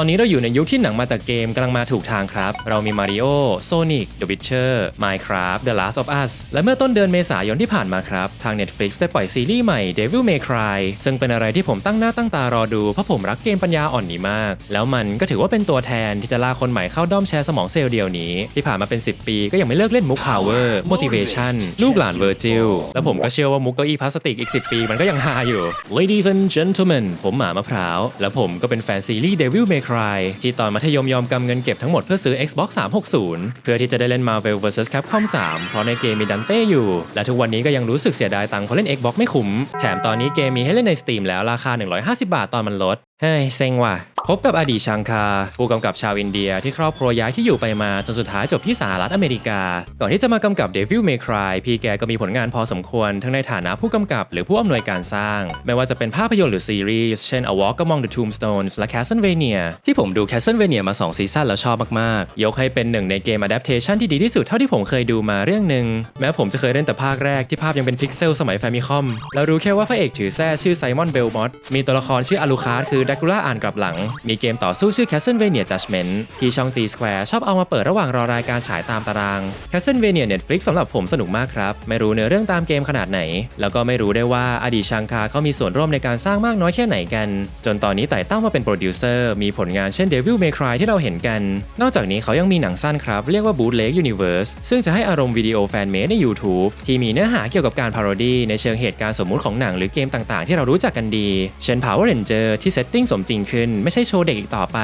ตอนนี้เราอยู่ในยุคที่หนังมาจากเกมกำลังมาถูกทางครับ เรามี Mario Sonic The Witcher Minecraft The Last of Us และเมื่อต้นเดือนเมษายนที่ผ่านมาครับ ทาง Netflix ได้ปล่อยซีรีส์ใหม่ Devil May Cry ซึ่งเป็นอะไรที่ผมตั้งหน้าตั้งตารอดู เพราะผมรักเกมปัญญาอ่อนนี้มาก แล้วมันก็ถือว่าเป็นตัวแทนที่จะลากคนใหม่เข้าด้อมแชร์สมองเซลล์เดียวนี้ ที่ผ่านมาเป็น 10 ปีก็ยังไม่เลิกเล่นมุก Power Motivation ลูกหลาน Virgil แล้วผมก็เชื่อว่ามุกเก้าอี้พลาสติกอีก 10 ปีมันก็ยังฮาอยู่ Ladies and gentlemen ผมหมามะพร้าวและผมก็เป็นแฟนซีรีส์ Devil May Cry ที่ตอนมัธยมยอมกำเงินเก็บทั้งหมดเพื่อซื้อ Xbox 360 เพื่อที่จะได้เล่น Marvel vs Capcom 3 เพราะในเกมมีดันเต้อยู่ และทุกวันนี้ก็ยังรู้สึกเสียดายตังค์เพราะเล่น Xbox ไม่คุ้ม แถมตอนนี้เกมมีให้เล่นใน Steam แล้วราคา 150 บาทตอนมันลดเฮ้ยเซ็งว่ะ พบกับอดีตชังคา ผู้กำกับชาวอินเดียที่ครอบครัวย้ายที่อยู่ไปมาจนสุดท้ายจบที่สหรัฐอเมริกา ก่อนที่จะมากำกับ Devil May Cry พี่แกก็มีผลงานพอสมควร ทั้งในฐานะผู้กำกับหรือผู้อำนวยการสร้าง ไม่ว่าจะเป็นภาพยนตร์หรือซีรีส์เช่น A Walk Among the Tombstones และ Castlevania ที่ผมดู Castlevania มา 2 ซีซั่นแล้วชอบมากๆ ยกให้เป็นหนึ่งในเกม adaptation ที่ดีที่สุดเท่าที่ผมเคยดูมาเรื่องหนึ่งแม้ผมจะเคยเล่นแต่ภาคแรกที่ภาพยังเป็นพิกเซลสมัย Famicom แล้วรู้แค่ว่าพระเอกถือแส้ชื่อไซมอนเบลมอตมีตัวละครชื่ออาลูคาร์คือดัก u ล่าอ่านกลับหลังมีเกมต่อสู้ชื่อ Castlevania Judgment ที่ช่อง G Square ชอบเอามาเปิดระหว่างรอรายการฉายตามตาราง Castlevania Netflix สำหรับผมสนุกมากครับ ไม่รู้เนื้อเรื่องตามเกมขนาดไหน แล้วก็ไม่รู้ได้ว่าอดีตชังคาเขามีส่วนร่วมในการสร้างมากน้อยแค่ไหนกัน จนตอนนี้ไต่เต้ามาเป็นโปรดิวเซอร์มีผลงานเช่น Devil May Cry ที่เราเห็นกัน นอกจากนี้เขายังมีหนังสั้นครับ เรียกว่า Bootleg Universe ซึ่งจะให้อารมณ์วิดีโอแฟนเมดใน YouTube ที่มีเนื้อหาเกี่ยวกับการพาโรดี้ในเชิงเหตุการณ์สมมุติของหนังหรือเกมต่างๆ ที่เรารู้จักกันดี เช่น Power Ranger ที่เซตติ้งสมจริงขึ้นไม่ใช่โชว์เด็กอีกต่อไป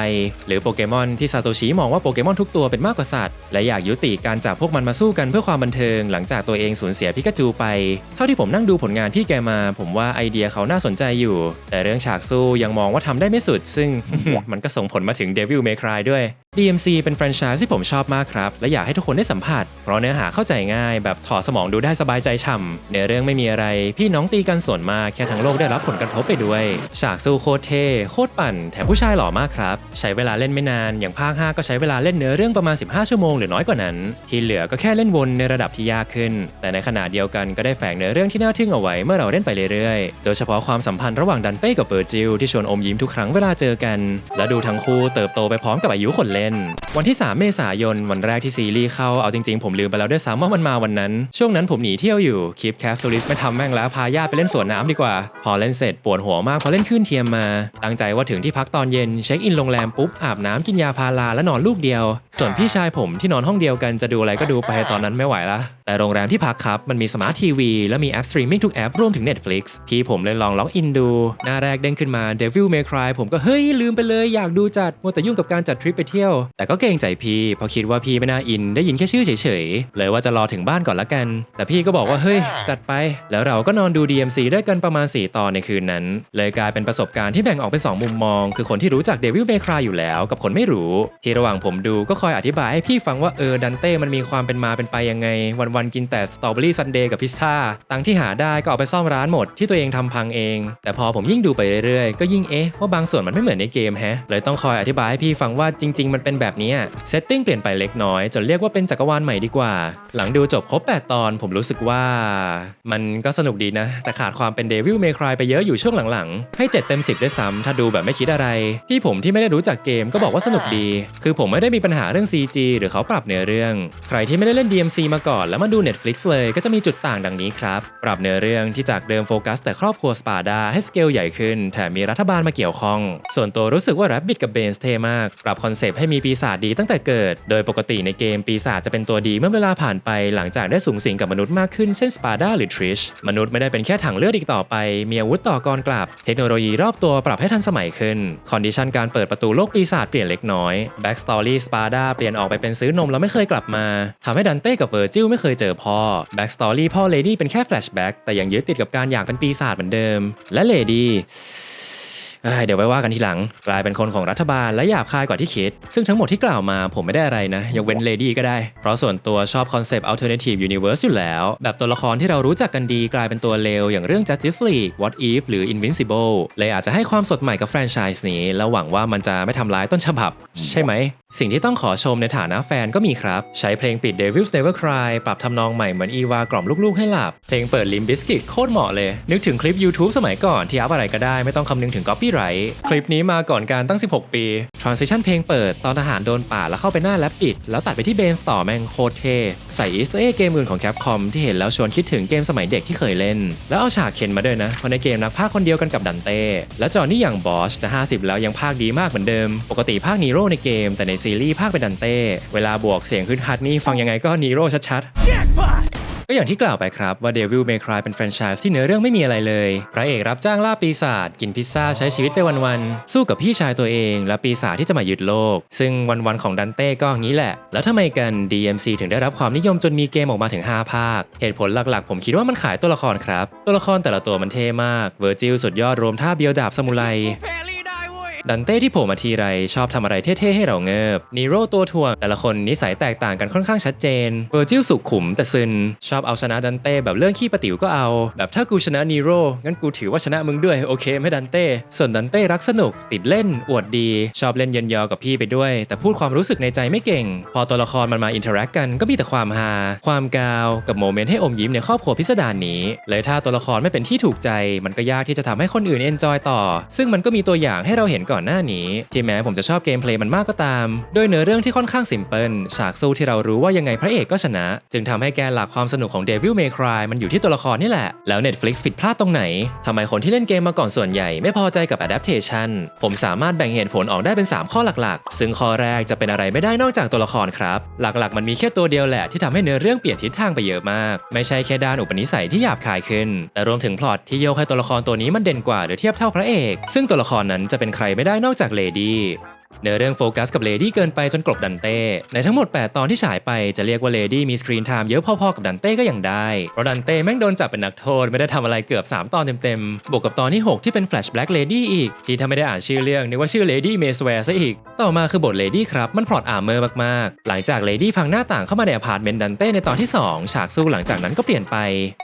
หรือโปเกมอนที่ซาโตชิมองว่าโปเกมอนทุกตัวเป็นมากกว่าสัตว์ และอยากยุติการจับพวกมันมาสู้กันเพื่อความบันเทิง หลังจากตัวเองสูญเสียพิกาจูไป เท่าที่ผมนั่งดูผลงานพี่แกมา ผมว่าไอเดียเขาน่าสนใจอยู่ แต่เรื่องฉากสู้ยังมองว่าทำได้ไม่สุด ซึ่งมันก็ส่งผลมาถึงเดวิลเมครายด้วย DMC เป็นแฟรนไชส์ที่ผมชอบมากครับ และอยากให้ทุกคนได้สัมผัส เพราะเนื้อหาเข้าใจง่าย แบบถอดสมองดูได้สบายใจฉ่ำเนื้อเรื่องไม่มีอะไร พี่น้องตีกันส่วนมากแค่ทั้งโลกได้รับผลกระทบไปด้วย ฉากสู้โคตรเท่โคตรปั่น แถมผู้ชายหล่อมากครับ ใช้เวลาเล่นไม่นานอย่างภาค 5 ก็ใช้เวลาเล่นเนื้อเรื่องประมาณ 15 ชั่วโมงหรือน้อยกว่านั้น ที่เหลือก็แค่เล่นวนในระดับที่ยากขึ้น แต่ในขณะเดียวกันก็ได้แฝงเนื้อเรื่องที่น่าทึ่งเอาไว้เมื่อเราเล่นไปเรื่อยๆ โดยเฉพาะความสัมพันธ์ระหว่างดันเต้กับเบอร์จิลที่ชวนอมยิ้มทุกครั้งเวลาเจอกัน และดูทั้งคู่เติบโตไปพร้อมกับอายุคนเล่นวันที่ 3 เมษายน วันแรกที่ซีรีส์เข้า เอาจริงๆ ผมลืมไปแล้วด้วยซ้ำว่ามันมาวันนั้น ช่วงนั้นผมหนีเที่ยวอยู่คลิปแคสตูริสไม่ทำแม่งแล้ว พาญาติไปเล่นสวนน้ำดีกว่า พอเล่นเสร็จปวดหัวมากพอเล่นขึ้นเทียมมา ตั้งใจว่าถึงที่พักตอนเย็นเช็คอินโรงแรมปุ๊บอาบน้ำกินยาพาราแล้วนอนลูกเดียว ส่วนพี่ชายผมที่นอนห้องเดียวกันจะดูอะไรก็ดูไปตอนนั้นไม่ไหวละแต่โรงแรมที่พักครับ มันมีสมาร์ททีวีและมีแอปสตรีมมิ่งทุกแอปรวมถึง Netflix พี่ผมเลยลองล็อกอินดู หน้าแรกเด้งขึ้นมา Devil May Cry ผมก็เฮ้ย ลืมไปเลยอยากดูจัดมัวแต่ยุ่งกับการจัดทริปไปเที่ยว แต่ก็เกรงใจพี่เพราะคิดว่าพี่ไม่น่าอินได้ยินแค่ชื่อเฉยๆ เลยว่าจะรอถึงบ้านก่อนละกัน แต่พี่ก็บอกว่าเฮ้ยจัดไป แล้วเราก็นอนดู DMC ด้วยกันประมาณ 4 ตอนในคืนนั้น เลยกลายเป็นประสบการณ์ที่แบ่งออกเป็น2มุมมอง คือคนที่รู้จัก Devil May Cry อยู่แล้วกับคนไม่รู้ ที่ระหว่างผมดูก็คอยอธิบายให้พี่ฟังว่าเออดันเต้มันมีความเป็นมาเป็นไปยังไงวันๆกินแต่สตรอเบอรี่ซันเดย์กับพิซซ่า ตังที่หาได้ก็เอาไปซ่อมร้านหมดที่ตัวเองทำพังเอง แต่พอผมยิ่งดูไปเรื่อยๆ ก็ยิ่งเอ๊ะว่าบางส่วนมันไม่เหมือนในเกมแฮะ เลยต้องคอยอธิบายให้พี่ฟังว่าจริง ๆ มันเป็นแบบนี้เซตติ้งเปลี่ยนไปเล็กน้อยจนเรียกว่าเป็นจักรวาลใหม่ดีกว่า หลังดูจบครบ 8 ตอน ผมรู้สึกว่า มันก็สนุกดีนะ แต่ขาดความเป็น Devil May Cry ไปเยอะอยู่ช่วงหลังๆ ให้ 7 เต็ม 10ด้วยซ้ำถ้าดูแบบไม่คิดอะไร พี่ผมที่ไม่ได้รู้จักเกมก็บอกว่าสนุกดี คือผมไม่ได้มีปัญหาเรื่อง CG หรือเขาปรับเนื้อเรื่อง ใครที่ไม่ได้เล่น DMC มาก่อนแล้วมาดู Netflix เลยก็จะมีจุดต่างดังนี้ครับ ปรับเนื้อเรื่องที่จากเดิมโฟกัสแต่ครอบครัวสปาดาให้สเกลใหญ่ขึ้น แถมมีรัฐบาลมาเกี่ยวข้อง ส่วนตัวรู้สึกว่า Rabbit กับ b a n e เทมาก ปรับคอนเซปต์ให้มีปีศาจดีตั้งแต่เกิด โดยปกติในเกมปีศาจจะเป็นตัวดีเมื่อเวลาผ่านไปหลังจากได้สูงสิงกับมนุษย์มากขึ้นเช่นสปาดาหรือทริชมนุษย์ไม่ได้เป็นแค่ถังเลือดอีกต่อไป มีอาวุธต่อกรกลับ เทคโนโลยีรอบตัวปรับให้ทันสมัยขึ้นคอนดิชันการเปิดประตูโลกปีศาจเปลี่ยนเล็กน้อยแบ็กสตอรี่สปาดาเปลี่ยนออกไปเป็นซื้อนมแล้วไม่เคยกลับมาทำให้ดันเต้กับเวอร์จิลไม่เคยเจอพ่อแบ็กสตอรี่พ่อเลดี้เป็นแค่แฟลชแบ็กแต่ยังยึดติดกับการอยากเป็นปีศาจเหมือนเดิม และเลดี้ เดี๋ยวไว้ว่ากันทีหลัง กลายเป็นคนของรัฐบาลและหยาบคายกว่าที่คิด ซึ่งทั้งหมดที่กล่าวมาผมไม่ได้อะไรนะ ยกเว้นเลดี้ก็ได้ เพราะส่วนตัวชอบคอนเซปต์ alternative universe อยู่แล้ว แบบตัวละครที่เรารู้จักกันดีกลายเป็นตัวเลว อย่างเรื่อง justice league what if หรือ invincible เลยอาจจะให้ความสดใหม่กับแฟรนไชส์นี้แล้วหวังว่ามันจะไม่ทำร้ายต้นฉบับ ใช่ไหมสิ่งที่ต้องขอชมในฐานะแฟนก็มีครับ ใช้เพลงปิด Devil's Never Cry ปรับทำนองใหม่เหมือนอีวากล่อมลูกๆให้หลับ เพลงเปิด Limp Bizkit โคตรเหมาะเลย นึกถึงคลิป YouTube สมัยก่อนที่อัพอะไรก็ได้ไม่ต้องคำนึงถึง copy ไรคลิปนี้มาก่อนการตั้ง 16 ปี Transition เพลงเปิด ตอนทหารโดนป่าแล้วเข้าไปหน้าแรปปิด แล้วตัดไปที่เบนส์ต่อแมงโคเท ใส่อีสเตอร์เอเกมอื่นของ Capcom ที่เห็นแล้วชวนคิดถึงเกมสมัยเด็กที่เคยเล่น แล้วเอาฉากเข็นมาด้วยนะเพราะในเกมนักพากย์คนเดียวกันกับดันเต้และจอนี่อย่างบอชจะ 50 แล้วยังพากย์ดีมากเหมือนเดิม ปกติพากย์นีโร่ในเกม แต่ในซีรีส์พากย์เป็นดันเต้เวลาบวกเสียงขึ้นฮัดนี่ฟังยังไงก็นีโร่ชัดๆ ก็อย่างที่กล่าวไปครับว่า Devil May Cry เป็นแฟรนไชส์ที่เนื้อเรื่องไม่มีอะไรเลยพระเอกรับจ้างล่าปีศาจกินพิซซ่าใช้ชีวิตไปวันๆสู้กับพี่ชายตัวเอง และปีศาจที่จะมายึดโลก ซึ่งวันๆของดันเต้ก็อย่างนี้แหละ แล้วทำไมกัน DMC ถึงได้รับความนิยมจนมีเกมออกมาถึง 5 ภาค เหตุผลหลักๆ ผมคิดว่ามันขายตัวละครครับ ตัวละครแต่ละตัวมันเท่มากเวอร์จิลสุดยอดรวมท่าเบียวดาบซามูไร ดันเต้ที่โผล่มาทีไรชอบทำอะไรเท่ๆให้เราเงิบนีโร่ตัวถ่วง แต่ละคนนิสัยแตกต่างกันค่อนข้างชัดเจนเวอร์จิลสุขุมแต่ซึน ชอบเอาชนะดันเต้แบบเรื่องขี้ปะติ๋วก็เอา แบบถ้ากูชนะนีโร่งั้นกูถือว่าชนะมึงด้วยโอเคไหม่ดันเต้ ส่วนดันเต้รักสนุก ติดเล่น อวดดี ชอบเล่นเยินยอกับพี่ไปด้วย แต่พูดความรู้สึกในใจไม่เก่ง พอตัวละครมันมาอินเทอร์แอคกันก็มีแต่ความฮาความกาวกับโมเมนต์ให้อมยิ้มในครอบครัวพิสดารนี้ เลยถ้าตัวละครไม่เป็นที่ถูกใจ มันก็ยากที่จะทำให้คนอื่นเอนจอยต่อ ซึ่งมันก็มีตัวอย่างให้เราเห็นก่อนหน้านี้ ที่แม้ผมจะชอบเกมเพลย์มันมากก็ตาม โดยเนื้อเรื่องที่ค่อนข้างสิมเพิลฉากสู้ที่เรารู้ว่ายังไงพระเอกก็ชนะ จึงทำให้แกนหลักความสนุกของ Devil May Cry มันอยู่ที่ตัวละครนี่แหละ แล้ว Netflix ผิดพลาดตรงไหนทำไมคนที่เล่นเกมมาก่อนส่วนใหญ่ไม่พอใจกับ adaptation ผมสามารถแบ่งเหตุผลออกได้เป็น 3 ข้อหลักๆ ซึ่งข้อแรกจะเป็นอะไรไม่ได้นอกจากตัวละครครับ หลักๆ มันมีแค่ตัวเดียวแหละที่ทำให้เนื้อเรื่องเปลี่ยนทิศทางไปเยอะมาก ไม่ใช่แค่ด้านอุปนิสัยที่หยาบคายขึ้น แต่รวมถึงพล็อตที่โยกให้ตัวละครตัวนี้มันเด่นกว่าหรือเทียบเท่าพระเอก ซึ่งตัวละครนั้นจะเป็นใครไม่ได้นอกจากเลดี้ เนื้อเรื่องโฟกัสกับเลดี้เกินไปจนกลบดันเต้ ในทั้งหมด 8 ตอนที่ฉายไปจะเรียกว่าเลดี้มีสกรีนไทม์เยอะพอๆกับดันเต้ก็ยังได้ เพราะดันเต้แม่งโดนจับเป็นนักโทษไม่ได้ทำอะไรเกือบ 3 ตอนเต็มๆ บวกกับตอนที่ 6 ที่เป็นแฟลชแบล็กเลดี้อีก ที่ถ้าไม่ได้อ่านชื่อเรื่องนึกว่าชื่อเลดี้เมสแวร์ซะอีก ต่อมาคือบทเลดี้ครับมันพลอตอาร์เมอร์มากๆ หลังจากเลดี้พังหน้าต่างเข้ามาในอพาร์ตเมนต์ดันเต้ในตอนที่ 2 ฉากสู้หลังจากนั้นก็เปลี่ยนไป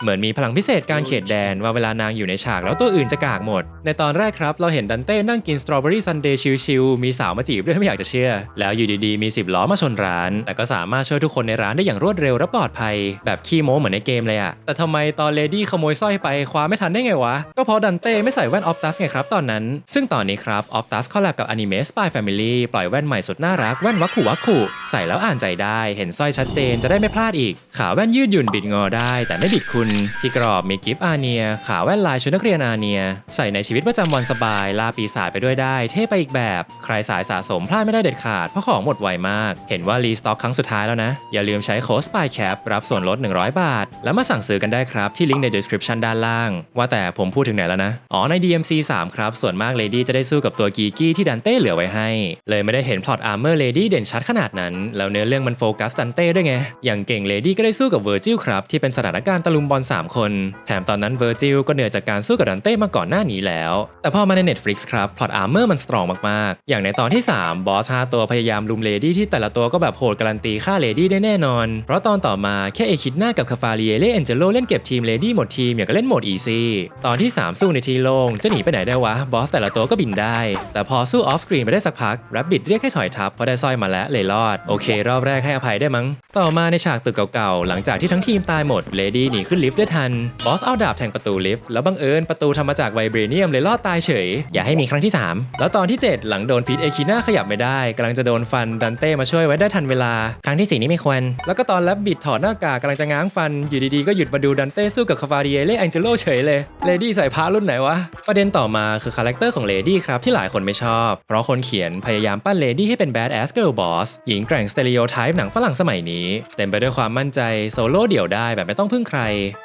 เหมือนมีพลังพิเศษการเขตแดนว่าเวลานางอยู่ในฉากแล้วตัวอื่นจะกากหมด ในตอนแรกครับเราเห็นดันเต้นั่งกินสตรอเบอรี่ซันเดย์ชิลๆมีสาวมาจีบด้วยไม่อยากจะเชื่อ แล้วอยู่ดีๆมี 10 ล้อมาชนร้าน แต่ก็สามารถช่วยทุกคนในร้านได้อย่างรวดเร็วและปลอดภัย แบบขี้โม้เหมือนในเกมเลยอะแต่ทำไมตอนเลดี้ขโมยสร้อยไปคว้าไม่ทันได้ไงวะ ก็เพราะดันเต้ไม่ใส่แว่นออฟตัสไงครับตอนนั้น ซึ่งตอนนี้ครับออฟตัสคอลแลบกับอนิเมะสปายแฟมิลี่ปล่อยแว่นใหม่สุดน่ารักแว่นวักขุวักขุใส่แล้วอ่านใจได้ เห็นสร้อยชัดเจนจะได้ไม่พลาดอีก ขาแว่นยืดหยุ่นบิดงอได้ แต่ไม่บิดคุณ ที่กรอบมีกิฟต์อาเนีย ขาแว่นลายชุดนักเรียนอาเนีย ใส่ในชีวิตประจำวันสบายลาปีศาจไปด้วยได้ เท่ไปอีกแบบ ใครสายสะสมพลาดไม่ได้เด็ดขาด เพราะของหมดไวมาก เห็นว่ารีสต็อกครั้งสุดท้ายแล้วนะ อย่าลืมใช้โค้ด SPYCAP รับส่วนลด 100 บาท แล้วมาสั่งซื้อกันได้ครับ ที่ลิงก์ใน description ด้านล่าง ว่าแต่ผมพูดถึงไหนแล้วนะ อ๋อใน DMC 3 ครับ ส่วนมากเลดี้จะได้สู้กับตัวกีกี้ที่ดันเต้เหลือไว้ให้ เลยไม่ได้เห็นพล็อตอาร์เมอร์เลดี้เด่นชัดขนาดนั้น แล้วเนื้อเรื่องมันโฟกัสดันเต้ด้วยไง อย่างเก่งเลดี้ก็ได้สู้กับเวอร์จิลครับที่เป็นสถานการณ์ตะลุมบอล3 คน แถมตอนนั้นเวอร์จิลก็เหนือจากการสู้กับดันเต้มาก่อนหน้านี้แล้ว แต่พอมาใน Netflix ครับพล็อตอาร์เมอร์มันสตรองมากๆ อย่างในตอนที่3บอส5ตัวพยายามลุมเลดี้ที่แต่ละตัวก็แบบโหดการันตีฆ่าเลดี้ได้แน่นอน เพราะตอนต่อมาแค่เอคิดหน้ากับคาฟาเรียเล่เอนเจโลเล่นเก็บทีมเลดี้หมดทีมอย่างกับเล่นโหมดอีซี่ตอนที่ 3 สู้ในทีโล่งจะหนีไปไหนได้วะบอสแต่ละตัวก็บินได้ แต่พอสู้ออฟสกรีนไปได้สักพักแรบบิดเรียกให้ถอยทับเพราะได้สร้อยมาแล้วเลยรอดโอเค รอบแรกให้อภัยได้มั้ง ต่อมาในฉากตึกเก่าๆหลังจากที่ทั้งทีมตายหมดเลดี้หนีขึ้นลิฟต์ได้ทันบอสเอาดาบแทงประตูลิฟต์แล้วบังเอิญประตูทำมาจากไวเบรเนียมเลยรอดตายเฉย อย่าให้มีครั้งที่ 3 แล้วตอนที่ 7 หลังโดนพิษเอคิน่าขยับไม่ได้กำลังจะโดนฟันดันเต้มาช่วยไว้ได้ทันเวลาครั้งที่สี่นี่ไม่ควร แล้วก็ตอนแรบบิดถอดหน้ากากกำลังจะง้างฟัน อยู่ดีๆ ก็หยุดมาดูดันเต้สู้กับคาฟาเรียเล่แองเจโลเฉยเลยเลดี้ใส่ผ้ารุ่นไหนวะ ประเด็นต่อมาคือคาแรคเตอร์ของเลดี้ครับที่หลายคนไม่ชอบ เพราะคนเขียนพยายามปั้นเลดี้ให้เป็นแบดแอสเกิลบอสหญิงแกร่งสเตอริโอไทป์หนังฝรั่งสมัยนี้ เต็มไปด้วยความมั่นใจโซโล่เดี่ยวได้แบบไม่ต้องพึ่งใคร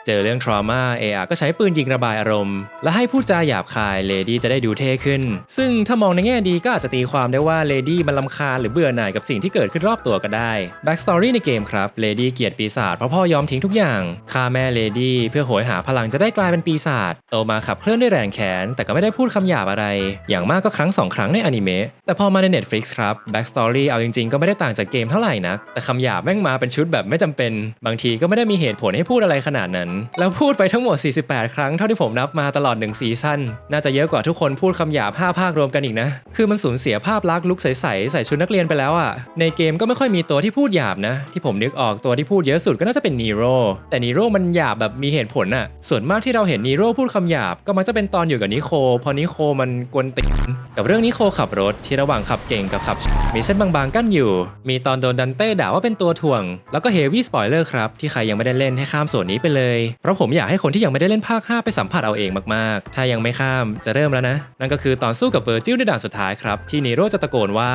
เจอเรื่องทรมาเออาก็ใช้ปืนยิงระบายอารมณ์ และให้พูดจาหยาบคายเลดี้จะได้ดูเท่ขึ้น ซึ่งถ้ามองในแง่ดีก็อาจจะตีความได้ว่าเลดี้มันลำคาญหรือเบื่อหน่ายกับสิ่งที่เกิดขึ้นรอบตัวก็ได้แบ็กสตอรี่ในเกมครับเลดี้เกลียดปีศาจเพราะพ่อยอมทิ้งทุกอย่างฆ่าแม่เลดี้เพื่อโหยหาพลังจะได้กลายเป็นปีศาจโตมาขับเคลื่อนด้วยแรงแขน แต่ก็ไม่ได้พูดคำหยาบอะไร อย่างมากก็ครั้งสองครั้งในอนิเมะแต่พอมาใน Netflix ครับแบ็กสตอรี่เอาจริงๆก็ไม่ได้ต่างจากเกมเท่าไหร่นักแต่คำหยาบแม่งมาเป็นชุดแบบไม่จำเป็น บางทีก็ไม่ได้มีเหตุผลให้พูดอะไรขนาดนั้น แล้วพูดไปทั้งหมด 48 ครั้งเท่าที่ผมนับมาตลอดหนึ่งซีซั่นน่าจะเยอะกว่าทุกคนพูดคำหยาบ5ภาครวมกันอีกนะ คือมันสูญเสียภาพาพลักษณ์ลุคใสๆใส่ชุดนักเรียนไปแล้วอะในเกมก็ไม่ค่อยมีตัวที่พูดหยาบนะ ที่ผมนึกออกตัวที่พูดเยอะสุดก็น่าจะเป็นนีโร่แต่นีโร่มันหยาบแบบมีเหตุผลอะส่วนมากที่เราเห็นนีโร่พูดคำหยาบก็มักจะเป็นตอนอยู่กับนิโค พอนิโคมันกวนตีนกับเรื่องนิโคขับรถที่ระหว่างขับเก่งกับขับ มีเส้นบางๆกั้นอยู่ มีตอนโดนดันเต้ด่าว่าเป็นตัวถ่วง แล้วก็เฮวี่สปอยเลอร์ครับที่ใครยังไม่ได้เล่นให้ข้ามส่วนนี้ไปเลย เพราะผมอยากให้คนที่ยังไม่ได้เล่นภาค 5 ไปสัมผัสเอาเองมากๆ ถ้ายังไม่ข้ามจะเริ่มแล้วนะ นั่นก็คือตอนสู้กับเวอร์จิลในด่านสุดท้ายครับที่นีโรจะตะโกนว่า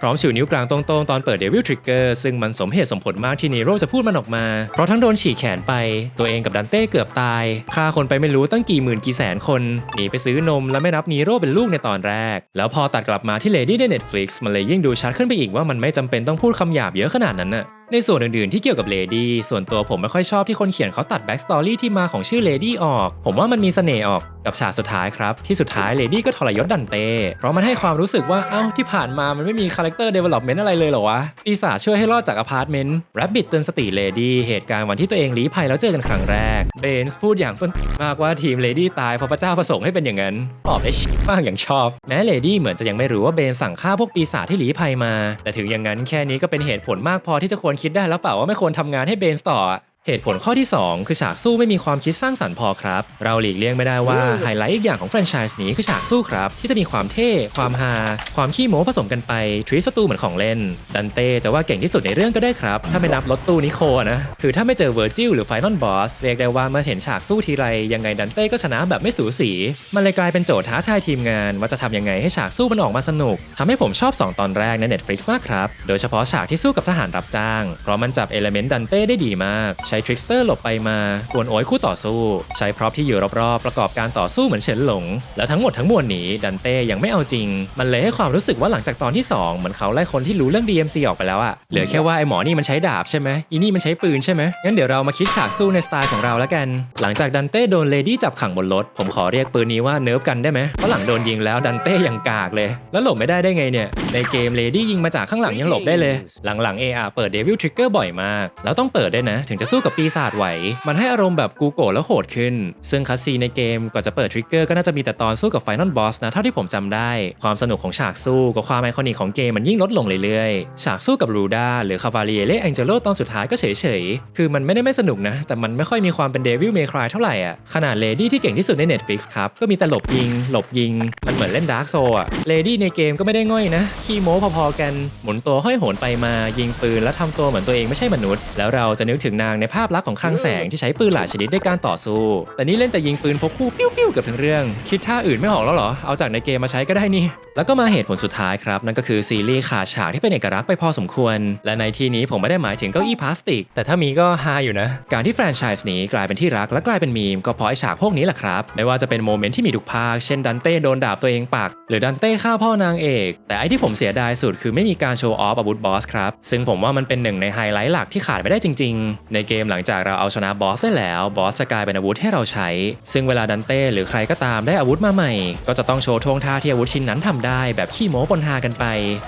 พร้อมชูนิ้วกลางตรงๆ ตอนเปิด Devil Trigger ซึ่งมันสมเหตุสมผลมากที่นีโร่จะพูดมันออกมา เพราะทั้งโดนฉีกแขนไป ตัวเองกับดันเต้เกือบตายฆ่าคนไปไม่รู้ตั้งกี่หมื่นกี่แสนคนหนีไปซื้อนมและไม่รับนีโร่เป็นลูกในตอนแรก แล้วพอตัดกลับมาที่ Lady ใน Netflix มันเลยยิ่งดูชัดขึ้นไปอีกว่ามันไม่จำเป็นต้องพูดคำหยาบเยอะขนาดนั้นน่ะในส่วนอื่นๆที่เกี่ยวกับเลดี้ส่วนตัวผมไม่ค่อยชอบที่คนเขียนเขาตัดแบ็กสตอรี่ที่มาของชื่อเลดี้ออก ผมว่ามันมีเสน่ห์ออกกับฉากสุดท้ายครับ ที่สุดท้ายเลดี้ก็ทรยศดันเต้เพราะมันให้ความรู้สึกว่าเอ้าที่ผ่านมามันไม่มีคาแรคเตอร์เดเวล็อปเมนต์อะไรเลยเหรอวะปีศาจช่วยให้รอดจากอพาร์ตเมนต์แรบบิทเตือนสติเลดี้เหตุการณ์วันที่ตัวเองลี้ภัยแล้วเจอกันครั้งแรกเบนส์พูดอย่างส้นมากว่าทีมเลดี้ตายเพราะพระเจ้าประสงค์ให้เป็นอย่างนั้นตอบได้ชิมากอย่างชอบ แม้เลดี้เหมือนจะยังไม่รู้ว่าเบนสั่งฆ่าพวกปีศาจที่ลี้ภัยมา แต่ถึงอย่างนั้นแค่นี้ก็เป็นเหตุผลมากพอที่จะควรคิดได้แล้วเปล่าว่าไม่ควรทำงานให้เบนต่อ เหตุผลข้อที่ 2 คือฉากสู้ไม่มีความคิดสร้างสรรค์พอครับ เราหลีกเลี่ยงไม่ได้ว่าไฮไลท์อีกอย่างของแฟรนไชส์นี้คือฉากสู้ครับ ที่จะมีความเท่ ความฮาความขี้โม้ผสมกันไปทรีสตูเหมือนของเล่น ดันเต้จะว่าเก่งที่สุดในเรื่องก็ได้ครับ ถ้าไม่นับรถตู้นิโคนะคือถ้าไม่เจอเวอร์จิลหรือไฟนอลบอสเรียกได้ว่าเมื่อเห็นฉากสู้ทีไรยังไงดันเต้ก็ชนะแบบไม่สูสี มันเลยกลายเป็นโจทย์ท้าทายทีมงานว่าจะทำยังไงให้ฉากสู้มันออกมาสนุกทำให้ผมชอบ 2 ตอนแรกใน Netflix มากครับโดยเฉพาะฉากที่สู้กับทหารรับจ้างเพราะมันจับเอลเมนต์ดันเต้ได้ดีมากใช้ทริกสเตอร์หลบไปมากวนโอยคู่ต่อสู้ ใช้พร็อพที่อยู่รอบๆ ประกอบการต่อสู้เหมือนเฉินหลง แล้วทั้งหมดทั้งมวลนี้ดันเต้ยังไม่เอาจริง มันเลยให้ความรู้สึกว่าหลังจากตอนที่ 2 เหมือนเขาไล่คนที่รู้เรื่อง DMC ออกไปแล้วอะเหลือแค่ว่าไอหมอนี่มันใช้ดาบใช่ไหมอีนี่มันใช้ปืนใช่ไหมงั้นเดี๋ยวเรามาคิดฉากสู้ในสไตล์ของเราแล้วกัน หลังจากดันเต้โดนเลดี้จับขังบนรถผมขอเรียกปืนนี้ว่าเนิร์ฟกันได้ไหมเพราะหลังโดนยิงแล้วดันเต้ยังกากเลย แล้วหลบไม่ได้ได้ไงเนี่ยในเกมเลดี้ยิงมาจากข้างหลังยังหลบได้เลย หลังๆ AR เปิด Devil Trigger บ่อยมากแล้วต้องเปิดได้วยนะ ถึงจะสู้กับปีศาจไหว มันให้อารมณ์แบบกูโกรธแล้วโหดขึ้น ซึ่งคัสซีในเกมกว่าจะเปิดทริกเกอร์ก็น่าจะมีแต่ตอนสู้กับไฟนอลบอสนะเท่าที่ผมจำได้ ความสนุกของฉากสู้กับความไอคอนิกของเกมมันยิ่งลดลงเรื่อยๆ ฉากสู้กับรูดาหรือคาวาเลียเล่แองเจโลตอนสุดท้ายก็เฉยๆ คือมันไม่ได้ไม่สนุกนะ แต่มันไม่ค่อยมีความเป็นเดวิลเมครายเท่าไหร่อะ ขนาดเลดี้ที่เก่งที่สุดใน Netflix ครับ ก็มีแต่หลบยิง หลบยิง มันเหมือนเล่นดาร์กโซอะ เลดี้ในเกมก็ไม่ได้ง่อยนะ ขี้โม้พอๆกัน หมุนตัวห้อยโหนไปมา ยิงปืนแล้วทำตัวเหมือนตัวเองไม่ใช่มนุษย์ แล้วเราจะนึกถึงนางในภาพลักษณ์ของคลังแสงที่ใช้ปืนหลายชนิดในการต่อสู้ แต่นี่เล่นแต่ยิงปืนพกคู่ปิ้วๆเกับทั้งเรื่อง คิดท่าอื่นไม่ออกแล้วเหรอ เอาจากในเกมมาใช้ก็ได้นี่ แล้วก็มาเหตุผลสุดท้ายครับ นั่นก็คือซีรีส์ขาดฉากที่เป็นเอกลักษณ์ไปพอสมควร และในที่นี้ผมไม่ได้หมายถึงเก้าอี้พลาสติก แต่ถ้ามีก็ฮาอยู่นะ การที่แฟรนไชส์นี้กลายเป็นที่รักและกลายเป็นมีมก็เพราะไอฉากพวกนี้แหละครับ ไม่ว่าจะเป็นโมเมนต์ที่มีทุกภาค เช่นดันเต้โดนดาบตัวเองปัก หรือดันเต้ฆ่าพ่อนางเอก แต่ไอที่ผมเสียดายสุดคือไม่มีการโชว์ออฟอาวุธบอสครับ ซึ่งผมว่ามันเป็นหนึ่งในไฮไลท์หลักที่ขาดไม่ได้จริง ๆ ในเกมหลังจากเราเอาชนะบอสได้แล้วบอสจะกลายเป็นอาวุธให้เราใช้ ซึ่งเวลาดันเต้หรือใครก็ตามได้อาวุธมาใหม่ ก็จะต้องโชว์ท่วงท่าที่อาวุธชิ้นนั้นทำได้แบบขี้โม้ปนฮากันไป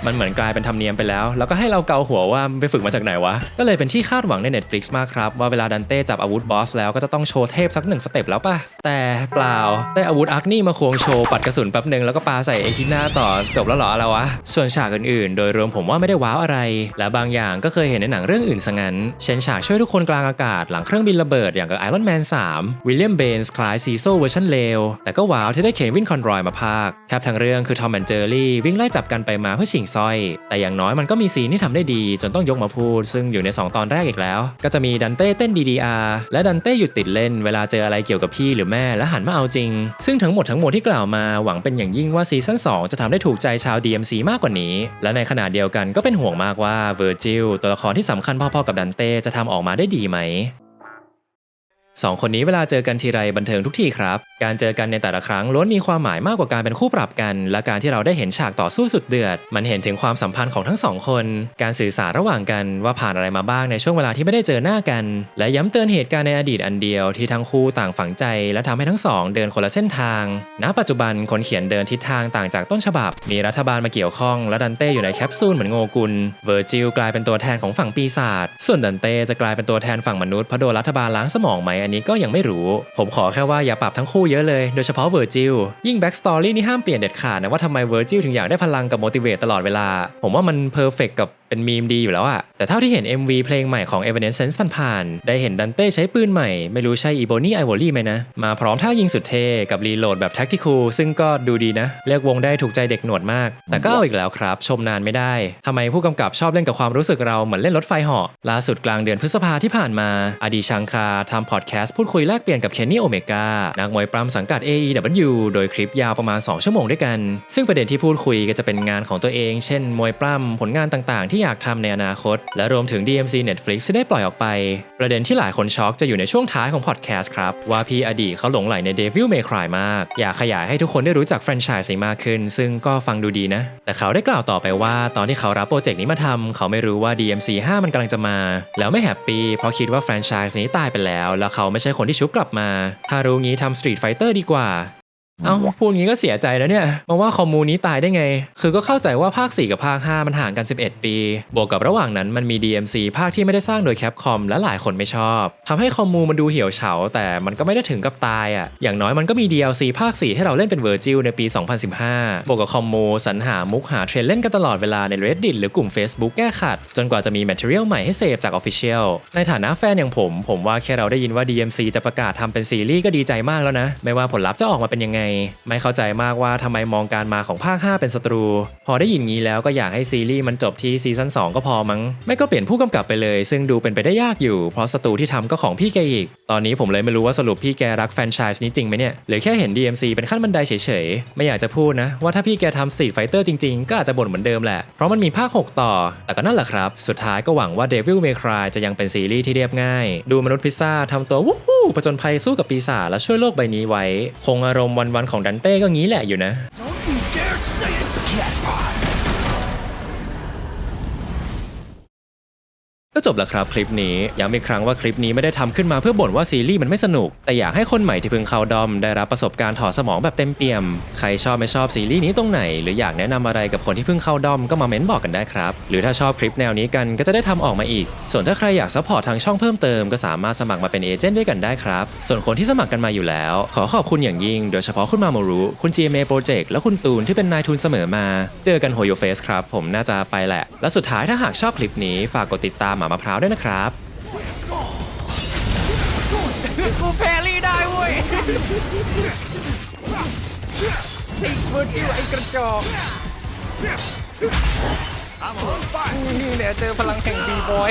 มันเหมือนกลายเป็นธรรมเนียมไปแล้ว แล้วก็ให้เราเกาหัวว่าไปฝึกมาจากไหนวะ ก็เลยเป็นที่คาดหวังใน Netflix มากครับ ว่าเวลาดันเต้จับอาวุธบอสแล้วก็จะต้องโชว์เทพสักหนึ่งสเต็ปแล้วป่ะ แต่เปล่าได้อาวุธอาร์คนี่มาควงโชว์ปัดกระสุนแป๊บหนึ่งแล้วก็ปาใส่เอคิน่าต่อจบแล้วหรออะไรวะ ส่วนฉากอื่นๆ โดยรวมผมว่าไม่ได้ว้าวอะไร และบางอย่างก็เคยเห็นในหนังเรื่องอื่นซะงั้นเช่นฉากช่วยทุกคนกลางอากาศหลังเครื่องบินระเบิดอย่างกับ Iron Man 3วิลเลียมเบนส์คล้ายซีโซเวอร์ชันเลวแต่ก็ว้าวที่ได้เคนวินคอนรอยมาพากแทบทั้งเรื่องคือทอมแอนเจอรี่วิ่งไล่จับกันไปมาเพื่อชิงสร้อย แต่อย่างน้อยมันก็มีซีนที่ทำได้ดี จนต้องยกมาพูด ซึ่งอยู่ใน 2 ตอนแรกอีกแล้ว ก็จะมีดันเต้เต้น DDR และดันเต้หยุดติดเล่น เวลาเจออะไรเกี่ยวกับพี่หรือแม่และหันมาเอาจริง ซึ่งทั้งหมดทั้งมวลที่กล่าวมาหวังเป็นอย่างยิ่งว่าซีซั่น2จะทำได้ถูกใจชาว DMC มากกว่านี้ และในขณะเดียวกันก็เป็นห่วงมากว่าเวอร์จิลตัวละครที่สำคัญพอๆกับดันเต้จะทำออกมาได้ดีไหม สองคนนี้เวลาเจอกันทีไรบันเทิงทุกทีครับ การเจอกันในแต่ละครั้งล้วนมีความหมายมากกว่าการเป็นคู่ปรับกัน และการที่เราได้เห็นฉากต่อสู้สุดเดือด มันเห็นถึงความสัมพันธ์ของทั้งสองคน การสื่อสารระหว่างกันว่าผ่านอะไรมาบ้างในช่วงเวลาที่ไม่ได้เจอหน้ากัน และย้ำเตือนเหตุการณ์ในอดีตอันเดียวที่ทั้งคู่ต่างฝังใจ และทำให้ทั้งสองเดินคนละเส้นทาง ณ ปัจจุบันคนเขียนเดินทิศทางต่างจากต้นฉบับ มีรัฐบาลมาเกี่ยวข้องและดันเต้อยู่ในแคปซูลเหมือนโงกุล เวอร์จิลกลายเป็นตัวแทนของฝั่งปีศาจ ส่วนดันเต้จะกลายเป็นตัวแทนฝั่งมนุษย์เพราะโดนรัฐบาลล้างสมองไหมอันนี้ก็ยังไม่รู้ ผมขอแค่ว่าอย่าปรับทั้งคู่เยอะเลย โดยเฉพาะเวอร์จิลยิ่งแบ็กสตอรี่นี่ห้ามเปลี่ยนเด็ดขาดนะว่าทำไมเวอร์จิลถึงอยากได้พลังกับโมติเวตตลอดเวลา ผมว่ามันเพอร์เฟกกับเป็นมีมดีอยู่แล้วอะแต่เท่าที่เห็น MV เพลงใหม่ของ Evanescence ผ่านๆ ได้เห็นดันเต้ใช้ปืนใหม่ ไม่รู้ใช่อีโบนี่ไอวอรี่ไหมนะ มาพร้อมท่ายิงสุดเท่กับรีโหลดแบบแท็กติคูซึ่งก็ดูดีนะเรียกวงได้ถูกใจเด็กหนวดมาก แต่ก็เอาอีกแล้วครับ ชมนานไม่ได้ทำไมผู้กำกับชอบเล่นกับความรู้สึกเราเหมือนเล่นรถไฟเหาะล่าสุดกลางเดือนพฤษภาที่ผ่านมา อดีชังคาทำพอดแคสต์พูดคุยแลกเปลี่ยนกับเคนนี่โอเมก้านักมวยปล้ำสังกัด AEW โดยคลิปยาวประมาณ 2 ชั่วโมงด้วยกัน ซึ่งประเด็นที่พูดคุยก็จะเป็นงานของตัวเอง เช่น มวยปล้ำผลงานต่างๆที่อยากทำในอนาคต และรวมถึง DMC Netflix ที่ได้ปล่อยออกไป ประเด็นที่หลายคนช็อกจะอยู่ในช่วงท้ายของพอดแคสต์ครับ ว่าพี่อดีตเขาหลงไหลใน Devil May Cry มาก อยากขยายให้ทุกคนได้รู้จักแฟรนไชส์นี้มากขึ้น ซึ่งก็ฟังดูดีนะ แต่เขาได้กล่าวต่อไปว่า ตอนที่เขารับโปรเจกต์นี้มาทำเขาไม่รู้ว่า DMC 5 มันกำลังจะมา แล้วไม่แฮปปี้เพราะคิดว่าแฟรนไชส์นี้ตายไปแล้ว แล้วเขาไม่ใช่คนที่ชุบกลับมาถ้ารู้งี้ทำ Street Fighter ดีกว่า เอ้าพูดงี้ก็เสียใจแล้วเนี่ยมาว่าคอมมูนี้ตายได้ไง คือก็เข้าใจว่าภาค 4 กับภาค 5 มันห่างกัน 11 ปี บวกกับระหว่างนั้นมันมี DMC ภาคที่ไม่ได้สร้างโดยแคปคอมและหลายคนไม่ชอบทำให้คอมมูมันดูเหี่ยวเฉา แต่มันก็ไม่ได้ถึงกับตายอะ่ะ อย่างน้อยมันก็มี DLC ภาค 4 ให้เราเล่นเป็นเวอร์จิลในปี 2015 บวกกับคอมมูสรรหามุกหาเทรนเล่นกันตลอดเวลาใน Reddit หรือกลุ่ม Facebook แก้ขัด จนกว่าจะมี Material ใหม่ให้เสพจาก Official ในฐานะแฟนอย่างผม ผมว่าแค่เราได้ยินว่า DMC จะประกาศทำเป็นซีรีส์ก็ดีใจมากแล้วนะ ไม่ว่าผลลัพธ์จะออกมาเป็นยังไงไม่เข้าใจมากว่าทำไมมองการมาของภาค 5 เป็นศัตรู พอได้ยินงี้แล้วก็อยากให้ซีรีส์มันจบที่ซีซั่น2 ก็พอมั้ง ไม่ก็เปลี่ยนผู้กำกับไปเลย ซึ่งดูเป็นไปได้ยากอยู่ เพราะศัตรูที่ทำก็ของพี่แกอีก ตอนนี้ผมเลยไม่รู้ว่าสรุปพี่แกรักแฟนชส์นี้จริงไหมเนี่ยหรือแค่เห็น DMC เป็นขั้นบันไดเฉยๆ ไม่อยากจะพูดนะ ว่าถ้าพี่แกทำ Street Fighter จริงๆ ก็อาจจะบ่นเหมือนเดิมแหละ เพราะมันมีภาค 6 ต่อ แต่ก็นั่นแหละครับ สุดท้ายก็หวังว่า Devil May Cry จะยังเป็นซีรีส์ที่เรียบง่าย ดูมนุษย์พิซซ่าทำตัววู้ฮู้ผจญภัยสู้กับปีศาจและช่วยโลกใบนี้ไว้ คงอารมณ์วันๆของดันเต้ก็งี้แหละอยู่นะ ก็จบแล้วครับคลิปนี้ย้ำอีกครั้งว่าคลิปนี้ไม่ได้ทำขึ้นมาเพื่อบ่นว่าซีรีส์มันไม่สนุก แต่อยากให้คนใหม่ที่เพิ่งเข้าดอม ได้รับประสบการณ์ถอดสมองแบบเต็มเปี่ยม ใครชอบไม่ชอบซีรีส์นี้ตรงไหน หรืออยากแนะนำอะไรกับคนที่เพิ่งเข้าดอมก็มาเม้นบอกกันได้ครับ หรือถ้าชอบคลิปแนวนี้กันก็จะได้ทำออกมาอีก ส่วนถ้าใครอยากซัพพอร์ตทางช่องเพิ่มเติมก็สามารถสมัครมาเป็นเอเจนต์ด้วยกันได้ครับส่วนคนที่สมัครกันมาอยู่แล้ว ขอขอบคุณอย่างยิ่ง โดยเฉพาะคุณมาโมรุคุณ GMA Project และคุณตูนที่เป็นนายทุนเสมอมา เจอกันโฮโยเฟสครับผมน่าจะไปแหละ และสุดท้ายถ้าหากชอบคลิปนี้ฝากกดติดตามามะพร้าวด้วยนะครับกูแพรรี่ได้เว้ยไอ้เวอร์จิวไอ้กระจอกนี่เนี่ยเจอพลังแห่งบีบอย